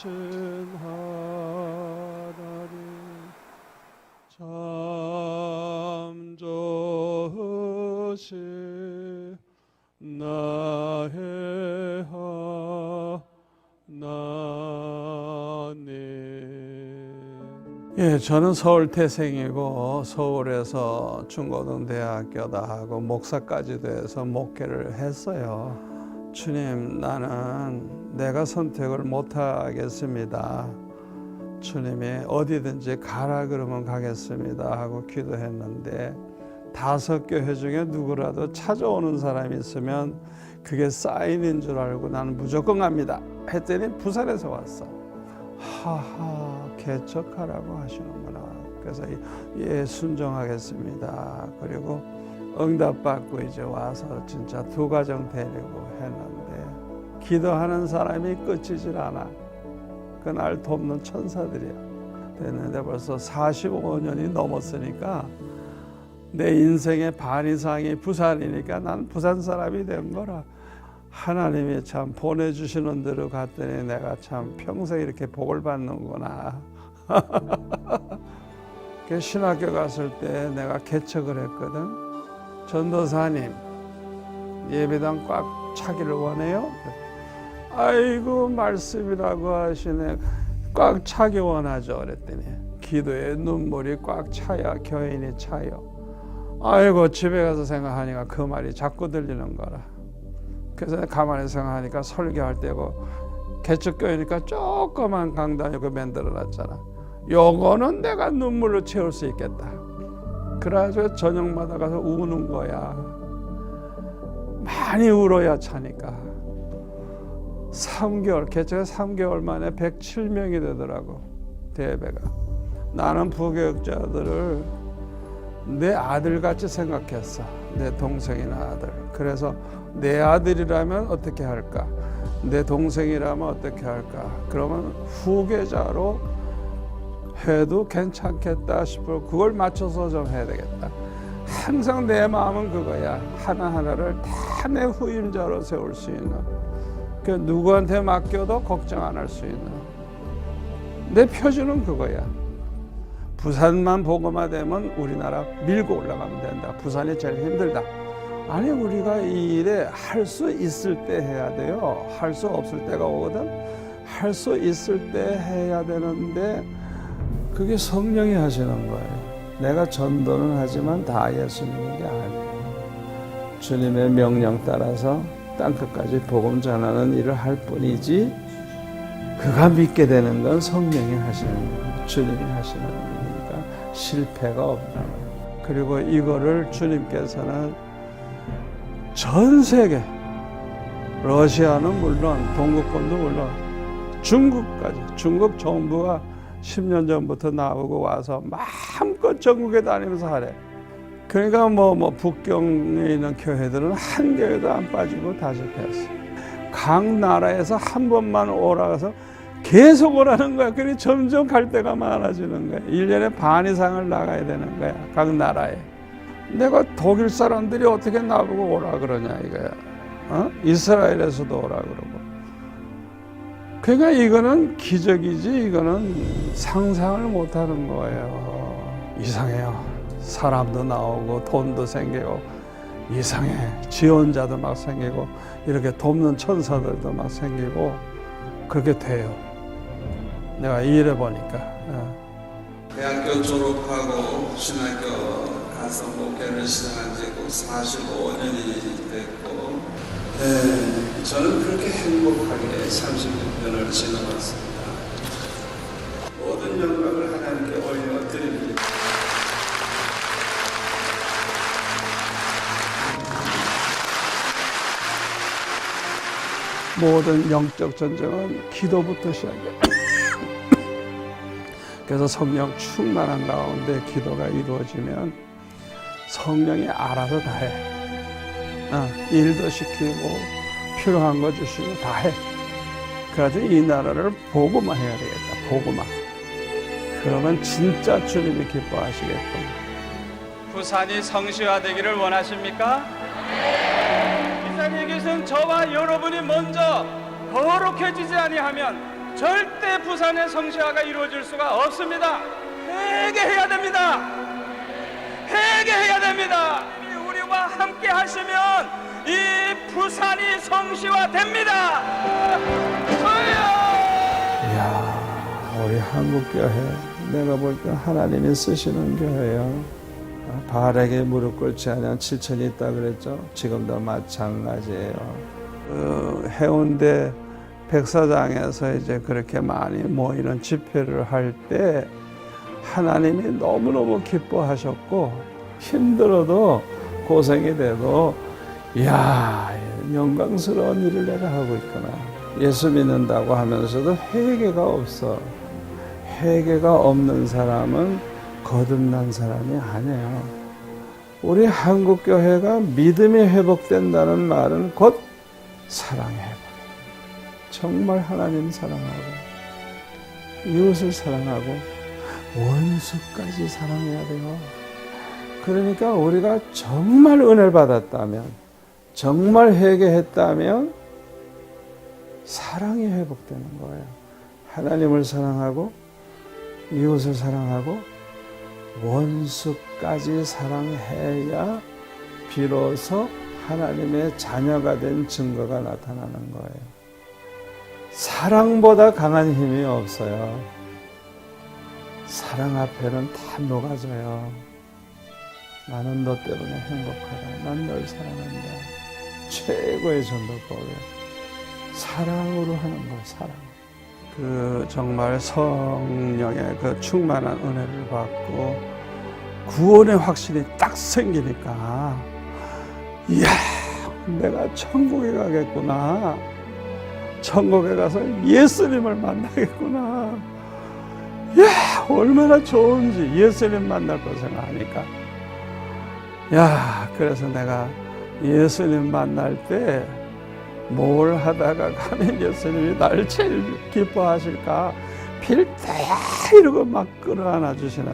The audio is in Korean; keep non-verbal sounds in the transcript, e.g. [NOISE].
좋으신 하나님 참 좋으신 나의 하나님 예, 저는 서울 태생이고 서울에서 중고등대학교 나하고 목사까지도 해서 목회를 했어요. 주님, 나는 내가 선택을 못 하겠습니다. 주님이 어디든지 가라 그러면 가겠습니다 하고 기도했는데 다섯 교회 중에 누구라도 찾아오는 사람이 있으면 그게 사인인 줄 알고 나는 무조건 갑니다. 했더니 부산에서 왔어. 하하 개척하라고 하시는구나. 그래서 예 순종하겠습니다. 그리고 응답받고 이제 와서 진짜 두 가정 데리고 했는데 기도하는 사람이 끝이질 않아. 그날 돕는 천사들이야. 됐는데 벌써 45년이 넘었으니까 내 인생의 반 이상이 부산이니까 난 부산 사람이 된 거라. 하나님이 참 보내주시는 대로 갔더니 내가 참 평생 이렇게 복을 받는구나. [LAUGHS] 그 신학교 갔을 때 내가 개척을 했거든. 전도사님 예배당 꽉 차기를 원해요. 아이고 말씀이라고 하시네. 꽉 차기 원하죠. 그랬더니 기도에 눈물이 꽉 차야 교인이 차요. 아이고 집에 가서 생각하니까 그 말이 자꾸 들리는 거라. 그래서 가만히 생각하니까 설교할 때고 개척교회니까 조그만 강단 이거 만들어 놨잖아. 요거는 내가 눈물로 채울 수 있겠다. 그래가지고 저녁마다 가서 우는 거야. 많이 울어야 차니까. 3개월, 개척 3개월 만에 107명이 되더라고. 대회가. 나는 부교육자들을 내 아들같이 생각했어. 내 동생이나 아들. 그래서 내 아들이라면 어떻게 할까? 내 동생이라면 어떻게 할까? 그러면 후계자로 해도 괜찮겠다 싶어 그걸 맞춰서 좀 해야 되겠다. 항상 내 마음은 그거야. 하나하나를 다 내 후임자로 세울 수 있는. 그 누구한테 맡겨도 걱정 안 할 수 있는. 내 표준은 그거야. 부산만 보고만 되면 우리나라 밀고 올라가면 된다. 부산이 제일 힘들다. 아니 우리가 이 일에 할 수 있을 때 해야 돼요. 할 수 없을 때가 오거든. 할 수 있을 때 해야 되는데 그게 성령이 하시는 거예요. 내가 전도는 하지만 다 예수님인 게 아니에요. 주님의 명령 따라서 땅 끝까지 복음 전하는 일을 할 뿐이지 그가 믿게 되는 건 성령이 하시는 거예요. 주님이 하시는 일이니까 실패가 없다. 그리고 이거를 주님께서는 전 세계 러시아는 물론 동구권도 물론 중국까지 중국 정부가 10년 전부터 나오고 와서 마음껏 전국에 다니면서 하래. 그러니까 뭐, 뭐 북경에 있는 교회들은 한 교회도 안 빠지고 다 접했어. 각 나라에서 한 번만 오라서 계속 오라는 거야. 그러니 점점 갈 데가 많아지는 거야. 1년에 반 이상을 나가야 되는 거야. 각 나라에. 내가 독일 사람들이 어떻게 나보고 오라 그러냐 이거야. 어? 이스라엘에서도 오라 그러고. 그러니까 이거는 기적이지 이거는 상상을 못하는 거예요. 이상해요. 사람도 나오고 돈도 생기고 이상해. 지원자도 막 생기고 이렇게 돕는 천사들도 막 생기고 그렇게 돼요. 내가 일해 보니까. 어. 대학교 졸업하고 신학교 가서 목회를 시작한 지 45년이 됐고 네, 저는 그렇게 행복하게 36년을 지나봤습니다. 모든 영광을 하나님께 올려드립니다. 모든 영적 전쟁은 기도부터 시작해. [COUGHS] 그래서 성령 충만한 가운데 기도가 이루어지면 성령이 알아서 다 해. 어, 일도 시키고 필요한 거 주시고 다 해. 그래서 이 나라를 보고만 해야 되겠다. 보고만. 그러면 진짜 주님이 기뻐하시겠다. 부산이 성시화되기를 원하십니까? 이산의 것은 저와 여러분이 먼저 거룩해지지 아니하면 절대 부산의 성시화가 이루어질 수가 없습니다. 회개해야 됩니다. 회개해야 됩니다. 함께 하시면 이 부산이 성시화 됩니다. 이야, 우리 한국 교회 내가 볼 때 하나님이 쓰시는 교회요. 바알에게 무릎 꿇지 않은 7천이 있다 그랬죠. 지금도 마찬가지예요. 그 해운대 백사장에서 이제 그렇게 많이 모이는 집회를 할 때 하나님이 너무너무 기뻐하셨고 힘들어도 고생이 돼도 이야 영광스러운 일을 내가 하고 있구나. 예수 믿는다고 하면서도 회개가 없어. 회개가 없는 사람은 거듭난 사람이 아니에요. 우리 한국 교회가 믿음이 회복된다는 말은 곧 사랑의 회복. 정말 하나님 사랑하고 이웃을 사랑하고 원수까지 사랑해야 돼요. 그러니까 우리가 정말 은혜를 받았다면, 정말 회개했다면 사랑이 회복되는 거예요. 하나님을 사랑하고 이웃을 사랑하고 원수까지 사랑해야 비로소 하나님의 자녀가 된 증거가 나타나는 거예요. 사랑보다 강한 힘이 없어요. 사랑 앞에는 다 녹아져요. 나는 너 때문에 행복하다. 난 널 사랑한다. 최고의 전도법이에요. 사랑으로 하는 거, 사랑. 그 정말 성령의 그 충만한 은혜를 받고 구원의 확신이 딱 생기니까 이야 내가 천국에 가겠구나 천국에 가서 예수님을 만나겠구나 야 얼마나 좋은지 예수님 만날 거 생각하니까 야 그래서 내가 예수님 만날 때 뭘 하다가 가면 예수님이 나를 제일 기뻐하실까? 필 때야 이러고 막 끌어안아 주시는